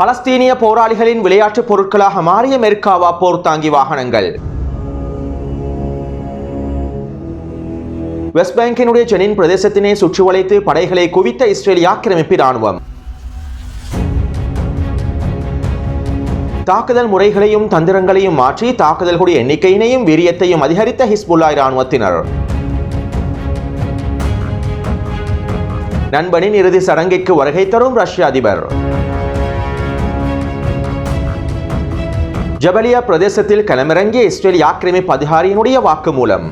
பலஸ்தீனிய போராளிகளின் விளையாட்டுப் பொருட்களாக மாறிய மெர்காவா போர் தாங்கி வாகனங்கள். வெஸ்ட் பேங்கினுடைய ஜெனின் பிரதேசத்தினை சுற்றி வளைத்து படைகளை குவித்த இஸ்ரேல் ஆக்கிரமிப்பு ராணுவம் தாக்குதல் முறைகளையும் தந்திரங்களையும் மாற்றி தாக்குதல்களுடைய எண்ணிக்கையினையும் வீரியத்தையும் அதிகரித்த ஹிஸ்புல்லாய் ராணுவத்தினர் நண்பனின் இறுதி சடங்கிற்கு வருகை தரும் ரஷ்ய அதிபர். ஜபலியா பிரதேசத்தில் களமிறங்கிய இஸ்ரேல் ஆக்கிரமிப்பு அதிகாரியினுடைய வாக்குமூலம்.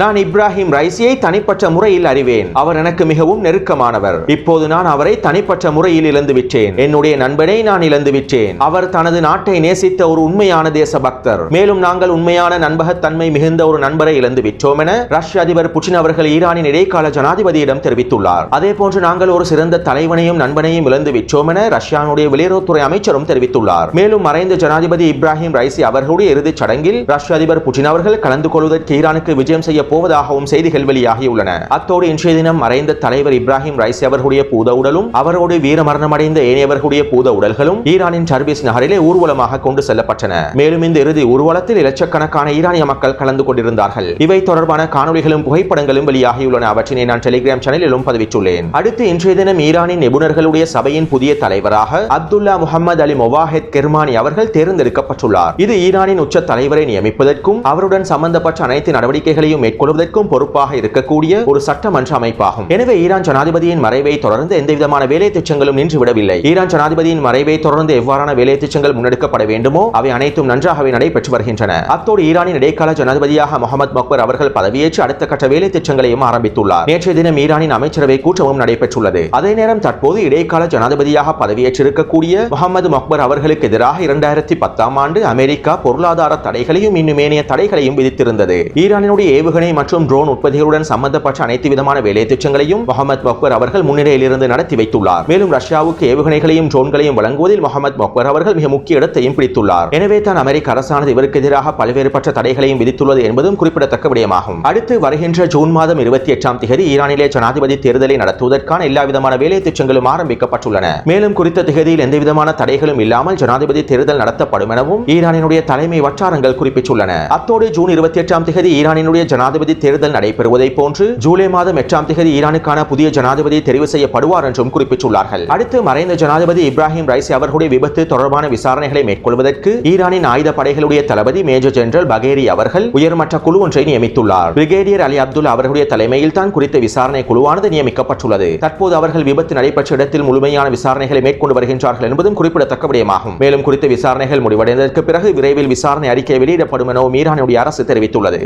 நான் இப்ராஹிம் ரைசியை தனிப்பட்ட முறையில் அறிவேன். அவர் எனக்கு மிகவும் நெருக்கமானவர். இப்போது நான் அவரை தனிப்பட்ட முறையில் இழந்து விட்டேன். என்னுடைய நண்பனை நான் இழந்து விட்டேன். அவர் தனது நாட்டை நேசித்த ஒரு உண்மையான தேசபக்தர். மேலும் நாங்கள் உண்மையான நண்பகத்தன்மை மிகுந்த ஒரு நண்பரை இழந்து விட்டோம் என ரஷ்ய அதிபர் புட்டின் அவர்கள் ஈரானின் இடைக்கால ஜனாதிபதியிடம் தெரிவித்துள்ளார். அதே போன்று நாங்கள் ஒரு சிறந்த தலைவனையும் நண்பனையும் இழந்து விட்டோம் என ரஷ்யாவுடைய வெளியுறவுத்துறை அமைச்சரும் தெரிவித்துள்ளார். மேலும் மறைந்த ஜனாதிபதி இப்ராஹிம் ரைசி அவர்களுடைய இறுதிச் சடங்கில் ரஷ்ய அதிபர் புட்டின் அவர்கள் கலந்து கொள்வதற்கு ஈரானுக்கு விஜயம் செய்ய போவதாகவும் செய்திகள் வெளியாகியுள்ளன. அத்தோடு இன்றைய தினம் மறைந்த தலைவர் இப்ராஹிம் ரைசி அவர்களுடைய பூத உடலும் அவரோடு வீரமரணமடைந்த ஏனையவர்களுடைய பூத உடல்களும் ஈரானின் சர்பீஸ் நகரிலே ஊர்வலமாக கொண்டு செல்லப்பட்டன. மேலும் இந்த இறுதி ஊர்வலத்தில் இலட்சக்கணக்கான ஈரானிய மக்கள் கலந்து கொண்டிருந்தார்கள். இவை தொடர்பான காணொளிகளும் புகைப்படங்களும் வெளியாகியுள்ளன. அவற்றினை நான் டெலிகிராம் சேனலிலும் பதிவிட்டுள்ளேன். அடுத்து இன்றைய தினம் ஈரானின் நிபுணர்களுடைய சபையின் புதிய தலைவராக அப்துல்லா முகமது அலி மொவாஹெத் கெர்மானி அவர்கள் தேர்ந்தெடுக்கப்பட்டுள்ளார். இது ஈரானின் உச்ச தலைவரை நியமிப்பதற்கும் அவருடன் சம்பந்தப்பட்ட அனைத்து நடவடிக்கைகளையும் மேற்கொள்வதற்கும் பொறுப்பாக இருக்கக்கூடிய ஒரு சட்டமன்ற அமைப்பாகும். எனவே ஈரான் ஜனாதிபதியின் மறைவை தொடர்ந்து எந்தவிதமான வேலை திட்டங்களும் நின்றுவிடவில்லை. ஈரான் ஜனாதிபதியின் மறைவை தொடர்ந்து எவ்வாறான வேலை திட்டங்கள் முன்னெடுக்கப்பட வேண்டுமோ அவை அனைத்தும் நன்றாகவே நடைபெற்று வருகின்றன. அத்தோடு ஈரானின் இடைக்கால ஜனாதிபதியாக முகமது மக்பர் அவர்கள் பதவியேற்று அடுத்த கட்ட வேலை திட்டங்களையும் ஆரம்பித்துள்ளார். நேற்றைய தினம் ஈரானின் அமைச்சரவை கூட்டமும் நடைபெற்றுள்ளது. அதே நேரம் தற்போது இடைக்கால ஜனாதிபதியாக பதவியேற்றிருக்கக்கூடிய முகமது மக்பர் அவர்களுக்கு எதிராக இரண்டாயிரத்தி பத்தாம் ஆண்டு அமெரிக்கா பொருளாதார தடைகளையும் இன்னும் ஏனைய தடைகளையும் விதித்திருந்தது. ஈரானினுடைய ஏவுகணை ஏவுகணை மற்றும் ட்ரோன் உற்பத்திகளுடன் சம்பந்தப்பட்ட அனைத்து விதமான வேலைத்திட்டங்களையும் முகமது மக்பர் அவர்கள் முன்னிலையிலிருந்து நடத்தி வைத்துள்ளார். மேலும் ரஷ்யாவுக்கு ஏவுகணைகளையும் ட்ரோன்களையும் வழங்குவதில் முகமது மக்பர் அவர்கள் மிக முக்கிய இடத்தையும் பிடித்துள்ளார். எனவே தான் அமெரிக்க அரசானது இவருக்கு எதிராக பல்வேறுபட்ட தடைகளையும் விதித்துள்ளது என்பதும் குறிப்பிடத்தக்க விடயமாகும். அடுத்து வருகின்ற ஜூன் மாதம் இருபத்தி எட்டாம் தேதி ஈரானிலே ஜனாதிபதி தேர்தலை நடத்துவதற்கான எல்லா விதமான வேலை திட்டங்களும் ஆரம்பிக்கப்பட்டுள்ளன. மேலும் குறித்த திகதியில் எந்தவிதமான தடைகளும் இல்லாமல் ஜனாதிபதி தேர்தல் நடத்தப்படும் எனவும் ஈரானினுடைய தலைமை வட்டாரங்கள் குறிப்பிட்டுள்ளன. அத்தோடு ஜூன் இருபத்தி எட்டாம் தேதி ஈரானினுடைய ஜனாதிபதி தேர்தல் நடைபெறுவதை போன்று ஜூலை மாதம் எட்டாம் தேதி ஈரானுக்கான புதிய ஜனாதிபதி தெரிவு செய்யப்படுவார் என்றும் குறிப்பிட்டுள்ளார்கள். அடுத்து மறைந்த ஜனாதிபதி இப்ராஹிம் ரைசி அவர்களுடைய விபத்து தொடர்பான விசாரணைகளை மேற்கொள்வதற்கு ஈரானின் ஆயுத படைகளுடைய தளபதி மேஜர் ஜெனரல் பகேரி அவர்கள் உயர்மட்ட குழு ஒன்றை நியமித்துள்ளார். பிரிகேடியர் அலி அப்துல் அவர்களுடைய தலைமையில் தான் குறித்த விசாரணை குழுவானது நியமிக்கப்பட்டுள்ளது. தற்போது அவர்கள் விபத்து நடைபெற்ற இடத்தில் முழுமையான விசாரணைகளை மேற்கொண்டு வருகின்றார்கள் என்பதும் குறிப்பிடத்தக்க விடயமாகும். மேலும் குறித்த விசாரணைகள் முடிவடைந்ததற்கு பிறகு விரைவில் விசாரணை அறிக்கை வெளியிடப்படும் எனவும் ஈரானுடைய அரசு தெரிவித்துள்ளது.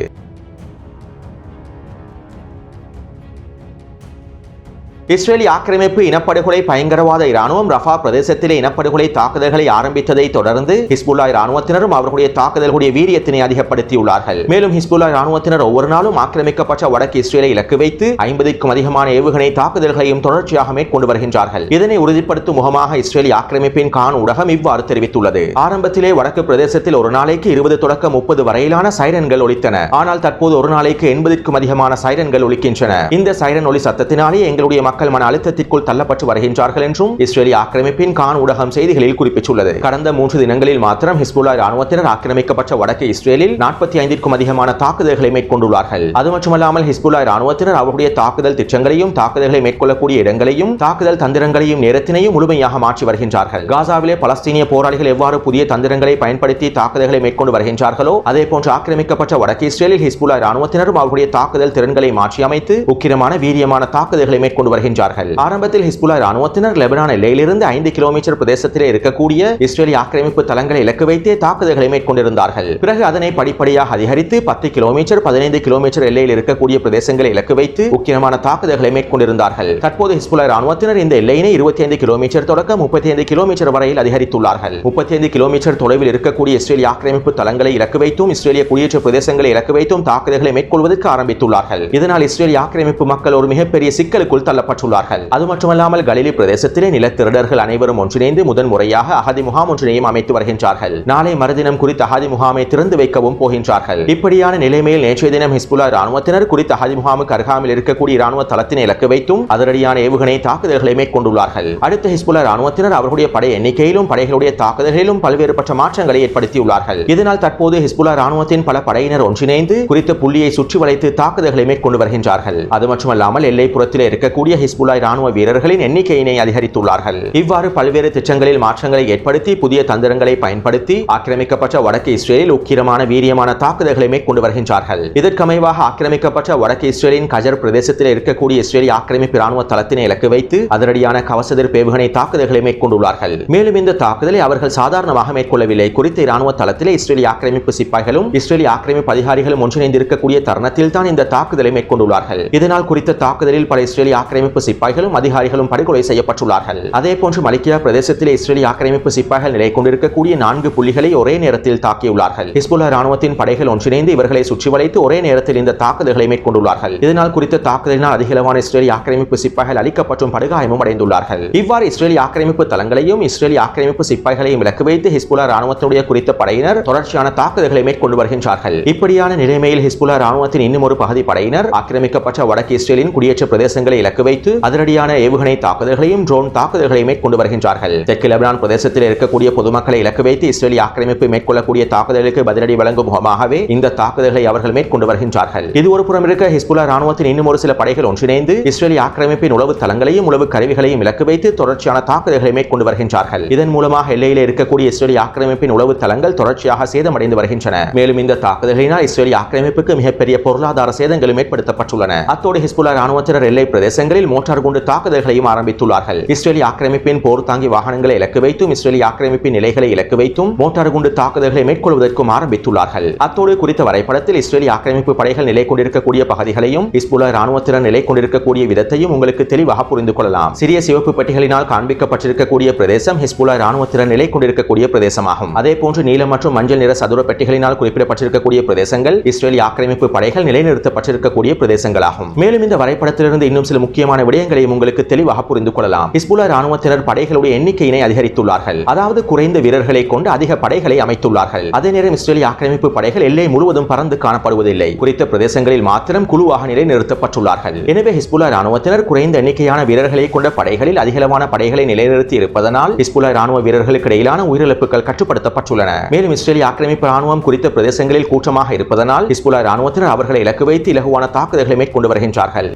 இஸ்ரேலி ஆக்கிரமிப்பு இனப்படுகொலை பயங்கரவாத இராணுவம் ரஃபா பிரதேசத்திலே இனப்படுகொலை தாக்குதல்களை ஆரம்பித்ததை தொடர்ந்து ஹிஸ்புல்லா இராணுவத்தினரும் அவர்களுடைய தாக்குதல்களுடைய வீரியத்தினை அதிகப்படுத்தியுள்ளார்கள். மேலும் ஹிஸ்புல்லா இராணுவத்தினர் ஒவ்வொரு நாளும் ஆக்கிரமிக்கப்பட்ட வடக்கு இஸ்ரேலை இலக்கு வைத்து ஐம்பதுக்கும் அதிகமான ஏவுகணை தாக்குதல்களையும் தொடர்ச்சியாக மேற்கொண்டு வருகின்றார்கள். இதனை உறுதிப்படுத்தும் முகமாக இஸ்ரேலி ஆக்கிரமிப்பின் கான் ஊடகம் இவ்வாறு தெரிவித்துள்ளது. ஆரம்பத்திலே வடக்கு பிரதேசத்தில் ஒரு நாளைக்கு இருபது தொடக்க முப்பது வரையிலான சைரன்கள் ஒலித்தன. ஆனால் தற்போது ஒரு நாளைக்கு எண்பதுக்கும் அதிகமான சைரன்கள் ஒலிக்கின்றன. இந்த சைரன் ஒலி சத்தத்தினாலே எங்களுடைய மக்கள் மன அழுத்தத்திற்குள் தள்ளப்பட்டு வருகின்றார்கள் என்றும் இஸ்ரேலிய ஆக்கிரமிப்பின் கான் ஊடகம் செய்திகளில் குறிப்பிட்டுள்ளது. கடந்த மூன்று தினங்களில் மாத்திரம் ஹிஸ்புல்லா ராணுவத்தினர் ஆக்கிரமிக்கப்பட்ட வடக்கு இஸ்ரேலில் நாற்பத்தி ஐந்திற்கும் அதிகமான தாக்குதல்களை மேற்கொண்டுள்ளார்கள். அது மட்டுமல்லாமல் ஹிஸ்புல்லா ராணுவத்தினர் அவருடைய தாக்குதல் திட்டங்களையும் தாக்குதல்களை மேற்கொள்ளக்கூடிய இடங்களையும் தாக்குதல் தந்திரங்களையும் நேரத்தினையும் முழுமையாக மாற்றி வருகின்றார்கள். காசாவிலே பலஸ்தீனிய போராளிகள் எவ்வாறு புதிய தந்திரங்களை பயன்படுத்தி தாக்குதல்களை மேற்கொண்டு வருகின்றார்களோ அதே போன்று ஆக்கிரமிக்கப்பட்ட வடக்கு இஸ்ரேலில் ஹிஸ்புல்லா ராணுவத்தினரும் அவருடைய தாக்குதல் திறன்களை மாற்றி அமைத்து உக்கிரமான வீரியமான தாக்குதல்களை மேற்கொண்டு வருகின்றார்கள் ஆரம்பத்தில் ஹிஸ்புல்லா ராணுவத்தினர் லெபனான் எல்லையிலிருந்து ஐந்து கிலோமீட்டர் பிரதேசத்திலே இருக்கக்கூடிய இஸ்ரேலி ஆக்கிரமிப்பு தளங்களை இலக்கு வைத்தே தாக்குதல்களை மேற்கொண்டிருந்தார்கள். பிறகு அதனை படிப்படியாக அதிகரித்து பத்து கிலோமீட்டர் பதினைந்து கிலோமீட்டர் எல்லையில் இருக்கக்கூடிய பிரதேசங்களை இலக்கு வைத்து முக்கியமான தாக்குதல்களை மேற்கொண்டிருந்தார்கள். தற்போது ஹிஸ்புல்லா ராணுவத்தினர் இந்த எல்லையினை இருபத்தி ஐந்து கிலோமீட்டர் தொடக்கம் முப்பத்தி ஐந்து கிலோமீட்டர் வரையில் அதிகரித்துள்ளார்கள். முப்பத்தி ஐந்து கிலோமீட்டர் தொலைவில் இருக்கக்கூடிய இஸ்ரேலிய ஆக்கிரமிப்பு தளங்களை இலக்கு வைத்தும் இஸ்ரேலிய குடியேற்ற பிரதேசங்களை இலக்கு வைத்தும் தாக்குதல்களை மேற்கொள்வதற்கு ஆரம்பித்துள்ளார்கள். இதனால் இஸ்ரேலிய ஆக்கிரமிப்பு மக்கள் ஒரு மிகப்பெரிய சிக்கலுக்குள் தள்ளப்பட்டு கொல்லப்பட்டுள்ளார்கள் அது மட்டுமல்லாமல் கலிலி பிரதேசத்திலே நிலத்திருடர்கள் அனைவரும் ஒன்றிணைந்து முதன் முறையாக அகதி முகாம் ஒன்றினையும் அமைத்து வருகின்றார்கள். நாளை மறுதினம் குறித்த அகதி முகாமை திறந்து வைக்கவும் போகின்றார்கள். இப்படியான நிலைமையில் நேற்றைய தினம் ஹிஸ்புல்லா ராணுவத்தினர் குறித்த அகதி முகாமுக்கு அருகாமையில் இருக்கக்கூடிய ராணுவ தளத்தினை இலக்கு வைத்தும் அதிரடியான ஏவுகணை தாக்குதல்களை மேற்கொண்டுள்ளார்கள். அடுத்த ஹிஸ்புல்லா ராணுவத்தினர் அவர்களுடைய படை எண்ணிக்கையிலும் படைகளுடைய தாக்குதல்களிலும் பல்வேறுபட்ட மாற்றங்களை ஏற்படுத்தியுள்ளார்கள். இதனால் தற்போது ஹிஸ்புல்லா ராணுவத்தின் பல படையினர் ஒன்றிணைந்து குறித்த புள்ளியை சுற்றி வளைத்து தாக்குதல்களை மேற்கொண்டு வருகின்றார்கள். அது மட்டுமல்லாமல் எல்லைப்புறத்தில் இருக்கக்கூடிய ஹிஸ்புல்லா ராணுவ வீரர்களின் எண்ணிக்கையினை அதிகரித்துள்ளார்கள். இவ்வாறு பல்வேறு திட்டங்களில் மாற்றங்களை ஏற்படுத்தி புதிய தந்திரங்களை பயன்படுத்தி ஆக்கிரமிக்கப்பட்ட வடக்கு இஸ்ரேலில் உக்கிரமான வீரியமான தாக்குதல்களை மேற்கொண்டு வருகின்றார்கள். இதற்கமைவாக ஆக்கிரமிக்கப்பட்ட வடக்கு இஸ்ரேலின் கஜர் பிரதேசத்தில் இருக்கக்கூடிய இஸ்ரேலிய ஆக்கிரமிப்பு ராணுவ தளத்தினை இலக்கு வைத்து அதிரடியான கவசதிர் பேவுகணை தாக்குதல்களை மேற்கொண்டுள்ளார்கள். மேலும் இந்த தாக்குதலை அவர்கள் சாதாரணமாக மேற்கொள்ளவில்லை. குறித்த இராணுவ தளத்திலே இஸ்ரேலிய ஆக்கிரமிப்பு சிப்பாய்களும் இஸ்ரேலிய ஆக்கிரமிப்பு அதிகாரிகளும் ஒன்றிணைந்திருக்கக்கூடிய தருணத்தில் தான் இந்த தாக்குதலை மேற்கொண்டுள்ளார்கள். இதனால் குறித்த தாக்குதலில் பல இஸ்ரேலிய ஆக்கிரமிப்பு சிப்பாய்களும் அதிகாரிகளும் படுகொலை செய்யப்பட்டுள்ளார்கள். அதே போன்று மலிக்கியா பிரதேசத்தில் இஸ்ரேலிய ஆக்கிரமிப்பு சிப்பாய்கள் நிலை கொண்டிருக்கக்கூடிய நான்கு புள்ளிகளை ஒரே நேரத்தில் தாக்கியுள்ளார்கள். ஹிஸ்புல்லா ராணுவத்தின் படைகள் ஒன்றிணைந்து இவர்களை சுற்றி வளைத்து ஒரே நேரத்தில் இந்த தாக்குதல்களை மேற்கொண்டுள்ளார்கள். இதனால் குறித்த தாக்குதலினால் அதிகளவான இஸ்ரேலிய ஆக்கிரமிப்பு சிப்பாய்கள் அளிக்கப்பட்டும் படுகாயமும் அடைந்துள்ளார்கள். இவ்வாறு இஸ்ரேலிய ஆக்கிரமிப்பு தளங்களையும் இஸ்ரேலிய ஆக்கிரமிப்பு சிப்பாய்களையும் இலக்கு வைத்து ஹிஸ்புல்லா ராணுவத்தினுடைய குறித்த படையினர் தொடர்ச்சியான தாக்குதல்களை மேற்கொண்டு வருகின்றார்கள். இப்படியான நிலைமையில் ஹிஸ்புல்லா ராணுவத்தின் இன்னும் ஒரு பகுதி படையினர் ஆக்கிரமிக்கப்பட்ட வடக்கு இஸ்ரேலின் குடியேற்ற பிரதேசங்களை இலக்கு வைத்து அதிரடியான ஏவுகணை தாக்குதல்களையும் ட்ரோன் தாக்குதல்களையும் மேற்கொண்டு வருகின்றார்கள். தெற்கு லெபனான் பிரதேசத்தில் இருக்கக்கூடிய பொதுமக்களை இலக்கு வைத்து இஸ்ரேலிய ஆக்கிரமிப்பு மேற்கொள்ளக்கூடிய தாக்குதலுக்கு பதிலடி வழங்கும் முகமாகவே இந்த தாக்குதல்களை அவர்கள் மேற்கொண்டு வருகின்றார்கள். இது ஒரு புறம் இருக்க ஹிஸ்புல்லா ராணுவத்தின் இன்னும் ஒரு சில படைகள் ஒன்றிணைந்து இஸ்ரேலிய ஆக்கிரமிப்பின் உளவு தளங்களையும் உளவு கருவிகளையும் இலக்கு வைத்து தொடர்ச்சியான தாக்குதல்களை மேற்கொண்டு வருகின்றார்கள். இதன் மூலமாக எல்லையில் இருக்கக்கூடிய இஸ்ரேலிய ஆக்கிரமிப்பின் உளவு தளங்கள் தொடர்ச்சியாக சேதமடைந்து வருகின்றன. மேலும் இந்த தாக்குதல்களினால் இஸ்ரேலிய ஆக்கிரமிப்புக்கு மிகப்பெரிய பொருளாதார சேதங்களும் ஏற்படுத்தப்பட்டுள்ளன. அத்தோடு ஹிஸ்புல்லா ராணுவத்தினர் எல்லை பிரதேசங்களில் மோட்டார் குண்டு தாக்குதல்களையும் ஆரம்பித்துள்ளார்கள். இஸ்ரேலிய ஆக்கிரமிப்பின் போர் தாங்கி வாகனங்களை இலக்கு வைத்தும் இஸ்ரேலிய ஆக்கிரமிப்பின் நிலைகளை இலக்கு வைத்தும் மோட்டார் குண்டு தாக்குதல்களை மேற்கொள்வதற்கும் ஆரம்பித்துள்ளார்கள். அத்தோடு குறித்த வரைபடத்தில் இஸ்ரேலிய ஆக்கிரமிப்பு படைகள் நிலை கொண்டிருக்கக்கூடிய பகுதிகளையும் இஸ்புலா ராணுவத்தினர் நிலை கொண்டிருக்கக்கூடிய விதத்தையும் உங்களுக்கு தெளிவாக புரிந்து கொள்ளலாம். சிறிய சிவப்பு பெட்டிகளினால் காண்பிக்கப்பட்டிருக்கக்கூடிய பிரதேசம் ஹிஸ்புல்லா ராணுவத்தினர் நிலை கொண்டிருக்கக்கூடிய பிரதேசமாகும். அதே போன்று நீலம் மற்றும் மஞ்சள் நிற சதுர பெட்டிகளினால் குறிப்பிடப்பட்டிருக்கக்கூடிய பிரதேசங்கள் இஸ்ரேலி ஆக்கிரமிப்பு படைகள் நிலைநிறுத்தப்பட்டிருக்கக்கூடிய பிரதேசங்களாகும். மேலும் இந்த வரைபடத்திலிருந்து இன்னும் சில முக்கியமான விடயங்களையும் உங்களுக்கு தெளிவாக புரிந்து கொள்ளலாம். ஹிஸ்புல்லா ராணுவத்தினர் படைகளுடைய எண்ணிக்கையினை அதிகரித்துள்ளார்கள். அதாவது குறைந்த வீரர்களை கொண்டு அதிக படைகளை அமைத்துள்ளார்கள். அதே நேரம் இஸ்ரேலிய ஆக்கிரமிப்பு படைகள் எல்லை முழுவதும் பறந்து காணப்படுவதில்லை. குறித்த பிரதேசங்களில் மாத்திரம் குழுவாக நிலைநிறுத்தப்பட்டுள்ளார்கள். எனவே ஹிஸ்புல்லா ராணுவத்தினர் குறைந்த எண்ணிக்கையான வீரர்களை கொண்ட படைகளில் அதிகளவான படைகளை நிலைநிறுத்தி இருப்பதனால் ஹிஸ்புல்லா ராணுவ வீரர்களுக்கு இடையிலான உயிரிழப்புகள் கட்டுப்படுத்தப்பட்டுள்ளன. மேலும் இஸ்ரேலிய ஆக்கிரமிப்பு ராணுவம் குறித்த பிரதேசங்களில் கூட்டமாக இருப்பதனால் ஹிஸ்புல்லா ராணுவத்தினர் அவர்களை இலக்கு வைத்து இலகுவான தாக்குதல்களை மேற்கொண்டு வருகின்றார்கள்.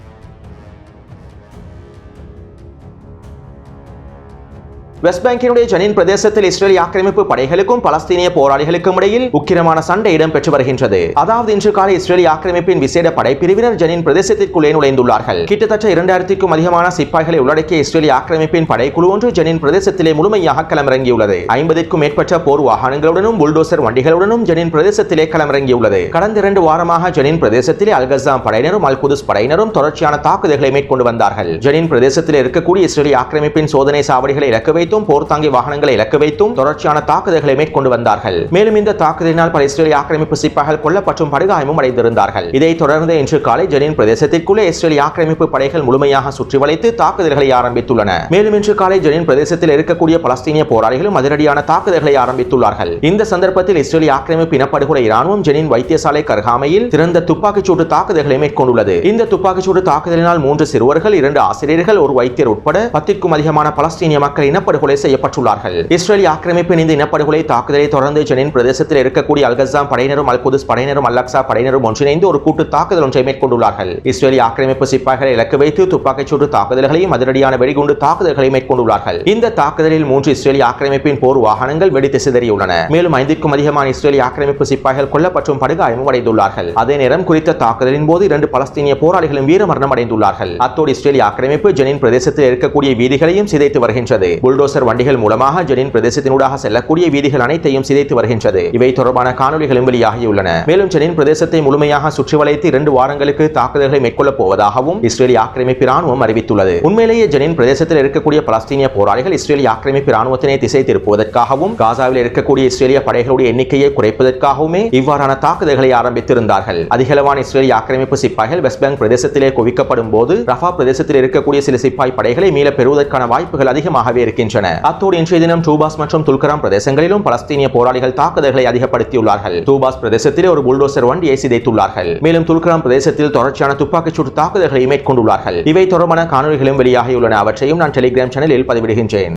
வெஸ்ட் பேங்கினுடைய ஜனின் பிரதேசத்தில் இஸ்ரேலிய ஆக்கிரமிப்பு படைகளுக்கும் பலஸ்தீனிய போராளிகளுக்கும் இடையில் உக்கிரமான சண்டை இடம்பெற்று வருகின்றது. அதாவது இன்று காலை இஸ்ரேலிய ஆக்கிரமிப்பின் விசேட படைப்பிரிவினர் ஜனின் பிரதேசத்திற்குள்ளே நுழைந்துள்ளார்கள். கிட்டத்தட்ட இரண்டாயிரத்திற்கும் அதிகமான சிப்பாய்களை உள்ளடக்கிய இஸ்ரேலிய ஆக்கிரமிப்பின் படைக்குழு ஒன்று ஜனின் பிரதேசத்திலே முழுமையாக களமிறங்கியுள்ளது. ஐம்பதிற்கும் மேற்பட்ட போர் வாகனங்களுடனும் புல்டோசர் வண்டிகளுடனும் ஜனின் பிரதேசத்திலே களமிறங்கியுள்ளது. கடந்த இரண்டு வாரமாக ஜனின் பிரதேசத்திலே அல்கசாம் படையினரும் அல் குதுஸ் படையினரும் தொடர்ச்சியான தாக்குதல்களை மேற்கொண்டு வந்தார்கள். ஜனின் பிரதேசத்தில் இருக்கக்கூடிய இஸ்ரேலிய ஆக்கிரமிப்பின் சோதனை சாவடிகளை இலக்கு வைத்து வைத்தும் போர்த்தாங்கி வாகனங்களை இலக்கு வைத்தும் தொடர்ச்சியான தாக்குதல்களை மேற்கொண்டு வந்தார்கள். மேலும் இந்த தாக்குதலினால் பல இஸ்ரேலிய ஆக்கிரமிப்பு சிப்பாய்கள் கொல்லப்பட்டும் படுகாயமும் அடைந்திருந்தார்கள். இதைத் தொடர்ந்து இன்று காலை ஜெனின் பிரதேசத்திற்குள்ளே இஸ்ரேலிய ஆக்கிரமிப்பு படைகள் முழுமையாக சுற்றி வளைத்து தாக்குதல்களை ஆரம்பித்துள்ளன. மேலும் இன்று காலை ஜெனின் பிரதேசத்தில் இருக்கக்கூடிய பலஸ்தீனிய போராளிகளும் அதிரடியான தாக்குதல்களை ஆரம்பித்துள்ளார்கள். இந்த சந்தர்ப்பத்தில் இஸ்ரேலிய ஆக்கிரமிப்பு இனப்படுகொலை இராணுவம் ஜெனின் வைத்தியசாலை கருகாமையில் திறந்த துப்பாக்கிச்சூடு தாக்குதல்களை மேற்கொண்டுள்ளது. இந்த துப்பாக்கிச்சூடு தாக்குதலினால் மூன்று சிறுவர்கள் இரண்டு ஆசிரியர்கள் ஒரு வைத்தியர் உட்பட பத்திற்கும் அதிகமான பலஸ்தீனிய மக்கள் இனப்படுகொலை இனப்படுகொலை செய்யப்பட்டுள்ளார்கள். இஸ்ரேலிய ஆக்கிரமிப்பின் இந்த இனப்படுகொலை தாக்குதலை தொடர்ந்து ஜெனின் பிரதேசத்தில் இருக்கக்கூடிய அல்கசாம் படையினரும் அல் குதுஸ் படையினரும் அல்லக்சா படையினரும் ஒன்றிணைந்து ஒரு கூட்டு தாக்குதல் ஒன்றை மேற்கொண்டுள்ளார்கள். இஸ்ரேலிய ஆக்கிரமிப்பு சிப்பாய்களை இலக்கு வைத்து துப்பாக்கிச் சூடு தாக்குதல்களையும் அதிரடியான வெடிகுண்டு தாக்குதல்களை மேற்கொண்டுள்ளார்கள். இந்த தாக்குதலில் மூன்று இஸ்ரேலிய ஆக்கிரமிப்பின் போர் வாகனங்கள் வெடித்து சிதறியுள்ளன மேலும் ஐந்திற்கும் அதிகமான இஸ்ரேலிய ஆக்கிரமிப்பு சிப்பாய்கள் கொல்லப்பட்டும் படுகாயமும் அடைந்துள்ளார்கள். அதே நேரம் குறித்த தாக்குதலின் போது இரண்டு பலஸ்தீனிய போராளிகளும் வீரமரணம் அடைந்துள்ளார்கள் அத்தோடு இஸ்ரேலிய ஆக்கிரமிப்பு ஜெனின் பிரதேசத்தில் இருக்கக்கூடிய வீதிகளையும் சிதைத்து வருகின்றது. புல்டோ புல்டோசர் வண்டிகள் மூலமாக ஜெனின் பிரதேசத்தினூடாக செல்லக்கூடிய வீதிகள் அனைத்தையும் சிதைத்து வருகின்றது. இவை தொடர்பான காணொலிகளும் வெளியாகியுள்ளன. மேலும் ஜெனின் பிரதேசத்தை முழுமையாக சுற்றி வளைத்து இரண்டு வாரங்களுக்கு தாக்குதல்களை மேற்கொள்ளப் போவதாகவும் இஸ்ரேலிய ஆக்கிரமிப்பு ராணுவம் அறிவித்துள்ளது. உண்மையிலேயே ஜெனின் பிரதேசத்தில் இருக்கக்கூடிய பலஸ்தீனிய போராளிகள் இஸ்ரேலிய ஆக்கிரமிப்பு ராணுவத்தினை திசை திருப்புவதற்காகவும் காசாவில் இருக்கக்கூடிய இஸ்ரேலிய படைகளுடைய எண்ணிக்கையை குறைப்பதற்காகவுமே இவ்வாறான தாக்குதல்களை ஆரம்பித்திருந்தார்கள். அதிகளவான இஸ்ரேலிய ஆக்கிரமிப்பு சிப்பாய்கள் வெஸ்ட் பேங்க் பிரதேசத்திலே குவிக்கப்படும் போது ரஃபா பிரதேசத்தில் இருக்கக்கூடிய சில சிப்பாய் படைகளை மீள பெறுவதற்கான வாய்ப்புகள் அதிகமாகவே இருக்கின்றன. அத்தோடு இன்றைய தினம் டூபாஸ் மற்றும் துல்கராம் பிரதேசங்களிலும் பலஸ்தீனிய போராளிகள் தாக்குதல்களை அதிகப்படுத்தியுள்ளார்கள். டூபாஸ் பிரதேசத்தில் ஒரு புல்டோசர் வண்டியை சிதைத்துள்ளார்கள் மேலும் துல்கராம் பிரதேசத்தில் தொடர்ச்சியான துப்பாக்கிச் சூட்டு தாக்குதல்களை மேற்கொண்டுள்ளார்கள். இவை தொடர்பான காணொலிகளும் வெளியாகியுள்ளன. அவற்றையும் நான் டெலிகிராம் சேனலில் பதிவிடுகின்றேன்.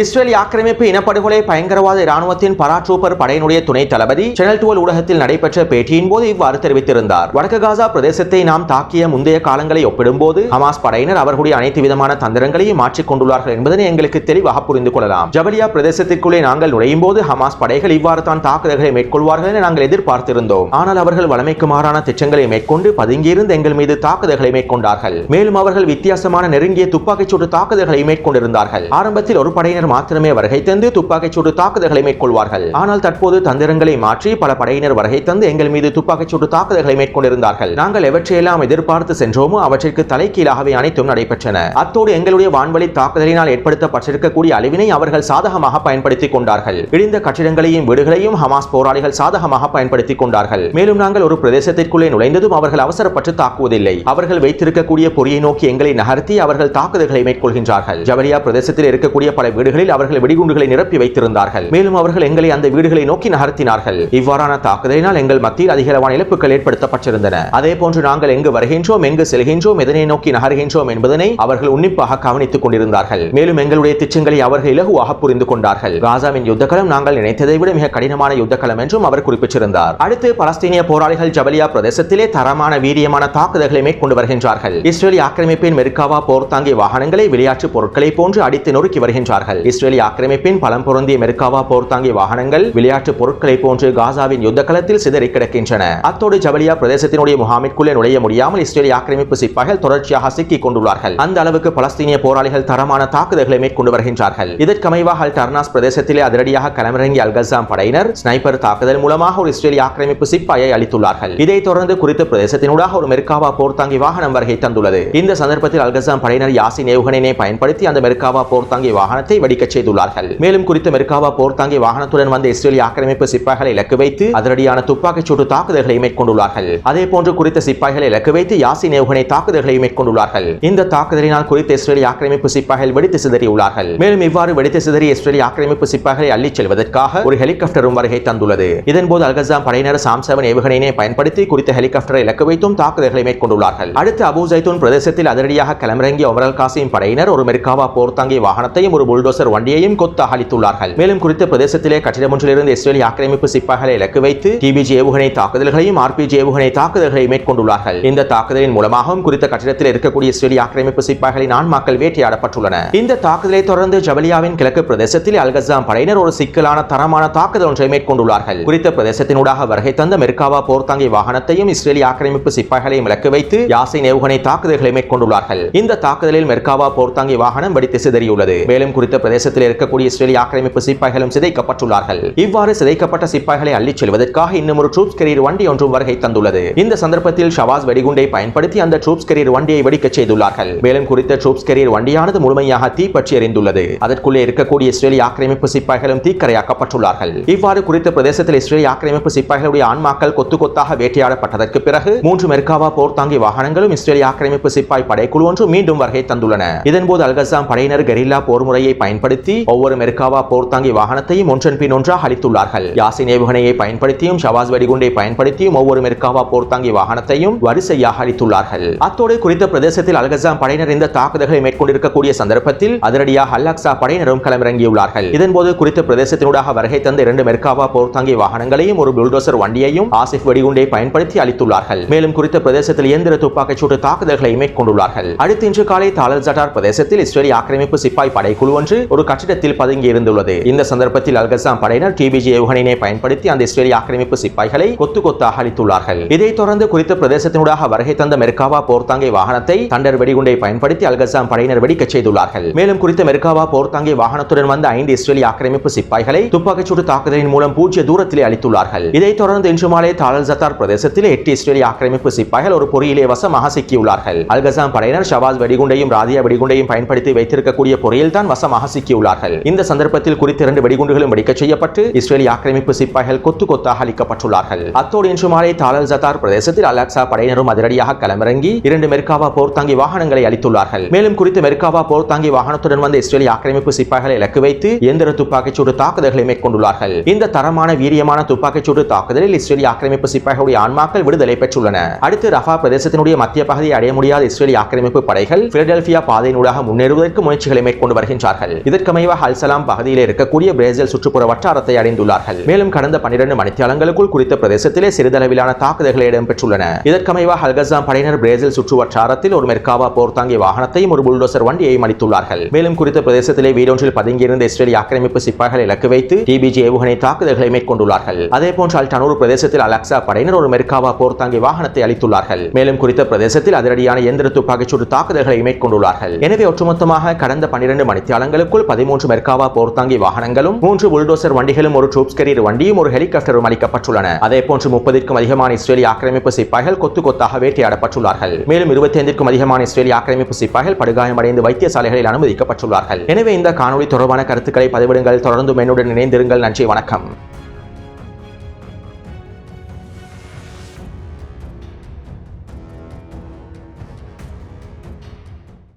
இஸ்ரேல் ஆக்கிரமிப்பு இனப்படுகொலை பயங்கரவாத இராணுவத்தின் பராட்ரூப்பர் படையினுடைய துணை தளபதி சேனல் டுவல் ஊடகத்தில் நடைபெற்ற பேட்டியின் போது இவ்வாறு தெரிவித்திருந்தார். வடக்கு காசா பிரதேசத்தை நாம் தாக்கிய முந்தைய காலங்களை ஒப்பிடும்போது ஹமாஸ் படையினர் அவர்களுடைய அனைத்து விதமான தந்திரங்களையும் மாற்றிக் கொண்டுள்ளார்கள் என்பதனை எங்களுக்கு தெளிவாக புரிந்து கொள்ளலாம். ஜபலியா பிரதேசத்திற்குள்ளே நாங்கள் நுழையும் போது ஹமாஸ் படைகள் இவ்வாறு தான் தாக்குதல்களை மேற்கொள்வார்கள் என நாங்கள் எதிர்பார்த்திருந்தோம். ஆனால் அவர்கள் வளமைக்கு மாறான திட்டங்களை மேற்கொண்டு பதுங்கியிருந்து எங்கள் மீது தாக்குதல்களை மேற்கொண்டார்கள். மேலும் அவர்கள் வித்தியாசமான நெருங்கிய துப்பாக்கிச்சூடு தாக்குதல்களை மேற்கொண்டிருந்தார்கள். ஆரம்பத்தில் ஒரு படையினர் படையினர் மாத்திரமே வருகை தந்து துப்பாக்கிச் சூடு தாக்குதல்களை மேற்கொள்வார்கள். ஆனால் தற்போது தந்திரங்களை மாற்றி பல படையினர் வருகை தந்து எங்கள் மீது துப்பாக்கிச் சூடு தாக்குதல்களை மேற்கொண்டிருந்தார்கள். நாங்கள் எவற்றையெல்லாம் எதிர்பார்த்து சென்றோமோ அவற்றிற்கு தலைக்கீழாகவே அனைத்தும் நடைபெற்றன. அத்தோடு எங்களுடைய வான்வழி தாக்குதலினால் ஏற்படுத்தப்பட்டிருக்கக்கூடிய அழிவினை அவர்கள் சாதகமாக பயன்படுத்திக் கொண்டார்கள். இடிந்த கட்டிடங்களையும் வீடுகளையும் ஹமாஸ் போராளிகள் சாதகமாக பயன்படுத்திக் கொண்டார்கள். மேலும் நாங்கள் ஒரு பிரதேசத்திற்குள்ளே நுழைந்ததும் அவர்கள் அவசரப்பட்டு தாக்குவதில்லை. அவர்கள் வைத்திருக்கக்கூடிய பொறியை நோக்கி எங்களை நகர்த்தி அவர்கள் தாக்குதல்களை மேற்கொள்கின்றார்கள். ஜவரியா பிரதேசத்தில் இருக்கக்கூடிய பல வீடுகள் வீடுகளில் அவர்கள் வெடிகுண்டுகளை நிரப்பி வைத்திருந்தார்கள். மேலும் அவர்கள் எங்களை அந்த வீடுகளை நோக்கி நகர்த்தினார்கள். இவ்வாறான தாக்குதலினால் எங்கள் மத்தியில் அதிகளவான இழப்புகள் ஏற்படுத்தப்பட்டிருந்தன. அதே போன்று நாங்கள் எங்கு வருகின்றோம் எங்கு செல்கின்றோம் எதனை நோக்கி நகர்கின்றோம் என்பதனை அவர்கள் உன்னிப்பாக கவனித்துக் கொண்டிருந்தார்கள். மேலும் எங்களுடைய திச்சங்களை அவர்கள் இலகுவாக புரிந்து கொண்டார்கள். காசாவின் யுத்தக்களம் நாங்கள் நினைத்ததை விட மிக கடினமான யுத்தக்களம் என்றும் அவர் குறிப்பிட்டிருந்தார். அடுத்து பலஸ்தீனிய போராளிகள் ஜபலியா பிரதேசத்திலே தரமான வீரியமான தாக்குதல்களை மேற்கொண்டு வருகின்றார்கள். இஸ்ரேலிய ஆக்கிரமிப்பின் மெருக்காவா போர் தாங்கிய வாகனங்களை விளையாட்டு பொருட்களை போன்று அடித்து நொறுக்கி வருகின்றார்கள். இஸ்ரேலிய ஆக்கிரமிப்பின் பலம் பொருந்திய மெர்காவா போர்த்தாங்கிய வாகனங்கள் விளையாட்டு பொருட்களை போன்று காசாவின் யுத்த களத்தில் சிதறி கிடக்கின்றன. அத்தோடு ஜபலியா பிரதேசத்தினுடைய முகாமிற்குள்ளே நுழைய முடியாமல் இஸ்ரேலிய ஆக்கிரமிப்பு சிப்பாய்கள் தொடர்ச்சியாக சிக்கிக் கொண்டுள்ளார்கள். அந்த அளவுக்கு பலஸ்தீனிய போராளிகள் தரமான தாக்குதல்களை மேற்கொண்டு வருகின்றார்கள். இதற்கமைவாக அல் டர்னாஸ் பிரதேசத்திலே அதிரடியாக களமிறங்கிய அல்கசாம் படையினர் ஸ்னைப்பர் தாக்குதல் மூலமாக ஒரு இஸ்ரேலிய ஆக்கிரமிப்பு சிப்பாயை அளித்துள்ளார்கள் இதைத் தொடர்ந்து குறித்த பிரதேசத்தினூடாக ஒரு மெர்காவா போர்த்தாங்கி வாகனம் வருகை தந்துள்ளது. இந்த சந்தர்ப்பத்தில் அல்கசாம் படையினர் யாசின் ஏவுகணையை பயன்படுத்தி அந்த மெர்காவா போர்த்தாங்கி வாகனத்தை வெடிக்கச் செய்துள்ளார்கள். மேலும் குறித்த மெர்காவா போர் தாங்கி வாகனத்துடன் வந்த இஸ்ரேலிய ஆக்கிரமிப்பு சிப்பாய்களை இலக்கு வைத்து அதிரடியான துப்பாக்கிச் சூட்டு தாக்குதல்களை மேற்கொண்டுள்ளார்கள். அதே போன்று குறித்த சிப்பாய்களை இலக்கு வைத்து யாசி நேவுகணை தாக்குதல்களை மேற்கொண்டுள்ளார்கள். இந்த தாக்குதலினால் குறித்த இஸ்ரேலிய ஆக்கிரமிப்பு சிப்பாய்கள் வெடித்து சிதறியுள்ளார்கள். மேலும் இவ்வாறு வெடித்து சிதறி இஸ்ரேலிய ஆக்கிரமிப்பு சிப்பாய்களை அள்ளிச் செல்வதற்காக ஒரு ஹெலிகாப்டரும் வருகை தந்துள்ளது. இதன்போது அல்கசாம் படையினர் சாம்சவன் ஏவுகணையினை பயன்படுத்தி குறித்த ஹெலிகாப்டரை இலக்கு வைத்தும் தாக்குதல்களை மேற்கொண்டுள்ளார்கள். அடுத்து அபு ஜைத்தூன் பிரதேசத்தில் அதிரடியாக களமிறங்கிய ஒமரல் காசிம் படையினர் ஒரு மெர்காவா போர் தாங்கிய வாகனத்தையும் ஒரு புல்டோ புல்டோசர் வண்டியையும் கொத்து அளித்துள்ளார்கள் மேலும் குறித்த பிரதேசத்திலே கட்டிடம் ஒன்றிலிருந்து இஸ்ரேலிய ஆக்கிரமிப்பு சிப்பாய்களை இலக்கு வைத்து டிபிஜி ஏவுகணை தாக்குதல்களையும் ஆர்பிஜி ஏவுகணை தாக்குதல்களையும் மேற்கொண்டுள்ளார்கள். இந்த தாக்குதலின் மூலமாகவும் குறித்த கட்டிடத்தில் இருக்கக்கூடிய இஸ்ரேலிய ஆக்கிரமிப்பு சிப்பாய்களின் ஆன்மாக்கள் வேட்டையாடப்பட்டுள்ளன. இந்த தாக்குதலை தொடர்ந்து ஜபலியாவின் கிழக்கு பிரதேசத்தில் அல்கசாம் படையினர் ஒரு சிக்கலான தரமான தாக்குதல் ஒன்றை மேற்கொண்டுள்ளார்கள். குறித்த பிரதேசத்தினூடாக வருகை தந்த மெர்காவா போர்த்தாங்கி வாகனத்தையும் இஸ்ரேலிய ஆக்கிரமிப்பு சிப்பாய்களையும் இலக்கு வைத்து யாசின் ஏவுகணை தாக்குதல்களை மேற்கொண்டுள்ளார்கள். இந்த தாக்குதலில் மெர்காவா போர்த்தாங்கி வாகனம் வெடித்து சிதறியுள்ளது. மேலும் குறித்த பிரதேசத்தில் இருக்கக்கூடிய இஸ்ரேலிய ஆக்கிரமிப்பு சிப்பாய்களும் சிதைக்கப்பட்டுள்ளார்கள். இவ்வாறு சிதைக்கப்பட்ட சிப்பாய்களை அள்ளிச் செல்வதற்காக இன்னும் ஒரு ட்ரூப்ஸ் கெரியர் வண்டி ஒன்றும் வருகை தந்துள்ளது. இந்த சந்தர்ப்பத்தில் ஷவாஸ் வெடிகுண்டை பயன்படுத்தி அந்த ட்ரூப்ஸ் கெரியர் வண்டியை வெடிக்கச் செய்துள்ளார்கள். மேலும் குறித்த ட்ரூப்ஸ் கெரியர் வண்டியானது முழுமையாக தீ பற்றி எறிந்துள்ளது அதற்குள்ளே இருக்கக்கூடிய இஸ்ரேலிய ஆக்கிரமிப்பு சிப்பாய்களும் தீக்கரையாக்கப்பட்டுள்ளார்கள். இவ்வாறு குறித்த பிரதேசத்தில் இஸ்ரேலிய ஆக்கிரமிப்பு சிப்பாய்களுடைய ஆன்மாக்கள் கொத்து கொத்தாக வேட்டையாடப்பட்டதற்கு பிறகு மூன்று மெர்காவா போர் தாங்கி வாகனங்களும் இஸ்ரேலிய ஆக்கிரமிப்பு சிப்பாய் படைக்குழு ஒன்று மீண்டும் வருகை தந்துள்ளன. இதன்போது அல்கசாம் படையினர் கெரில்லா போர் முறையை பயன்படுத்தி ஒவ்வொரு மெர்காவா போர்த்தாங்கி வாகனத்தையும் ஒன்றன் பின் ஒன்றாக அளித்துள்ளார்கள். யாசின் ஏவுகணையை பயன்படுத்தியும் ஷவாஸ் வெடிகுண்டை பயன்படுத்தியும் ஒவ்வொரு மெர்காவா போர்த்தாங்கி வாகனத்தையும் வரிசையாக அளித்துள்ளார்கள். அத்தோடு குறித்த பிரதேசத்தில் அல்கசாம் படையினர் இந்த தாக்குதல்களை மேற்கொண்டிருக்கக்கூடிய சந்தர்ப்பத்தில் அதிரடியாக அல்லாக்சா படையினரும் களமிறங்கியுள்ளார்கள். இதன்போது குறித்த பிரதேசத்தினூடாக வருகை தந்த இரண்டு மெர்காவா போர்த்தாங்கி வாகனங்களையும் ஒரு புல்டோசர் வண்டியையும் ஆசிப் வெடிகுண்டை பயன்படுத்தி அளித்துள்ளார்கள். மேலும் குறித்த பிரதேசத்தில் இயந்திர துப்பாக்கிச் சூட்டு தாக்குதல்களை மேற்கொண்டுள்ளார்கள். அடுத்து இன்று காலை தாலல் ஜட்டார் பிரதேசத்தில் இஸ்ரேலிய ஆக்கிரமிப்பு சிப்பாய் படைக்குழு ஒன்று ஒரு கட்டிடத்தில் பதுங்கி இருந்துள்ளது. இந்த சந்தர்ப்பத்தில் அல்கசாம் படையினர் டிபிஜி ஏவுகணையினை பயன்படுத்தி அந்த இஸ்ரேலிய ஆக்கிரமிப்பு சிப்பாய்களை கொத்து கொத்தாக அளித்துள்ளார்கள் இதைத் தொடர்ந்து குறித்த பிரதேசத்தினூடாக வருகை தந்த மெர்காவா போர்த்தாங்கை வாகனத்தை தண்டர் வெடிகுண்டை பயன்படுத்தி அல்கசாம் படையினர் வெடிக்கச் செய்துள்ளார்கள். மேலும் குறித்த மெர்காவா போர்த்தாங்கை வாகனத்துடன் வந்த ஐந்து இஸ்ரேலிய ஆக்கிரமிப்பு சிப்பாய்களை துப்பாக்கிச்சூடு தாக்குதலின் மூலம் பூஜ்ய தூரத்திலே அளித்துள்ளார்கள் இதைத் தொடர்ந்து இன்று மாலை தாளல் ஜத்தார் பிரதேசத்தில் எட்டு இஸ்ரேலிய ஆக்கிரமிப்பு சிப்பாய்கள் ஒரு பொறியிலே வசமாக சிக்கியுள்ளார்கள். அல்கசாம் படையினர் ஷவாஸ் வெடிகுண்டையும் ராதியா வெடிகுண்டையும் பயன்படுத்தி வைத்திருக்கக்கூடிய பொறியில் தான் வசமாக சிக்கியுள்ளார்கள் இந்த சந்தர்ப்பத்தில் குறித்த இரண்டு வெடிகுண்டுகளும் வெடிக்கச் செய்யப்பட்டு இஸ்ரேலிய ஆக்கிரமிப்பு சிப்பாய்கள் கொத்து கொத்தாக அளிக்கப்பட்டுள்ளார்கள். அத்தோடு இன்று மாலை தாலல் ஜத்தார் பிரதேசத்தில் அலக்சா படையினரும் அதிரடியாக களமிறங்கி இரண்டு மெர்காவா போர்த்தாங்கி வாகனங்களை அளித்துள்ளார்கள். மேலும் குறித்த மெர்காவா போர்த்தாங்கி வாகனத்துடன் வந்த இஸ்ரேலிய ஆக்கிரமிப்பு சிப்பாய்களை இலக்கு வைத்து எந்திர துப்பாக்கிச்சூடு தாக்குதல்களை மேற்கொண்டுள்ளார்கள். இந்த தரமான வீரியமான துப்பாக்கிச்சூடு தாக்குதலில் இஸ்ரேலிய ஆக்கிரமிப்பு சிப்பாய்களுடைய ஆன்மாக்கள் விடுதலை பெற்றுள்ளன. அடுத்து ரஃபா பிரதேசத்தினுடைய மத்திய பகுதியை அடைய முடியாத இஸ்ரேலிய ஆக்கிரமிப்பு படைகள் பிலடெல்பியா பாதையினூடாக முன்னேறுவதற்கு முயற்சிகளை மேற்கொண்டு வருகின்றார்கள். இதற்கமைவாக அல்சலாம் பகுதியில் இருக்கக்கூடிய பிரேசில் சுற்றுப்புற வட்டாரத்தை அடைந்துள்ளார்கள். மேலும் கடந்த பனிரெண்டு மணித்தியாலங்களுக்குள் குறித்த பிரதேசத்திலே சிறிதளவிலான தாக்குதல்கள் இடம்பெற்றுள்ளன. இதற்கமைவாக அல்கசாம் படையினர் பிரேசில் சுற்று வட்டாரத்தில் ஒரு மெர்காவா போர்த்தாங்கி வாகனத்தையும் ஒரு புல்டோசர் வண்டியையும் அளித்துள்ளார்கள் மேலும் குறித்த பிரதேசத்திலே வீடொன்றில் பதுங்கியிருந்த இஸ்ரேலிய ஆக்கிரமிப்பு சிப்பாய்களை இலக்கு வைத்து டிபிஜி ஏவுகணை தாக்குதல்களை மேற்கொண்டுள்ளார்கள். அதே போன்றால் டனூர் பிரதேசத்தில் அலக்சா படையினர் ஒரு மெர்காவா போர்த்தாங்கி வாகனத்தை அளித்துள்ளார்கள். மேலும் குறித்த பிரதேசத்தில் அதிரடியான எந்திர துப்பாக்கிச்சூடு தாக்குதல்களை மேற்கொண்டுள்ளார்கள். எனவே ஒட்டுமொத்தமாக கடந்த பன்னிரண்டு மணித்தியாலங்களுக்குள் பதிமூன்று மெர்காவா போர்த்தாங்கி வாகனங்களும் மூன்று புல்டோசர் வண்டிகளும் ஒரு ட்ரூப்ஸ் கரியர் வண்டியும் ஒரு ஹெலிகாப்டரும் அளிக்கப்பட்டுள்ளன அதே போன்று முப்பதிற்கும் அதிகமான இஸ்ரேலிய ஆக்கிரமிப்பு சிப்பாய்கள் கொத்து கொத்தாக வேட்டையாடப்பட்டுள்ளார்கள். மேலும் இருபத்தி ஐந்திற்கும் அதிகமான இஸ்ரேலிய ஆக்கிரமிப்பு சிப்பாய்கள் படுகாயமடைந்து வைத்தியசாலைகளில் அனுமதிக்கப்பட்டுள்ளார்கள். எனவே இந்த காணொலி தொடர்பான கருத்துக்களை பதிவிடுங்கள். தொடர்ந்து என்னுடன் இணைந்திருங்கள். நன்றி வணக்கம்.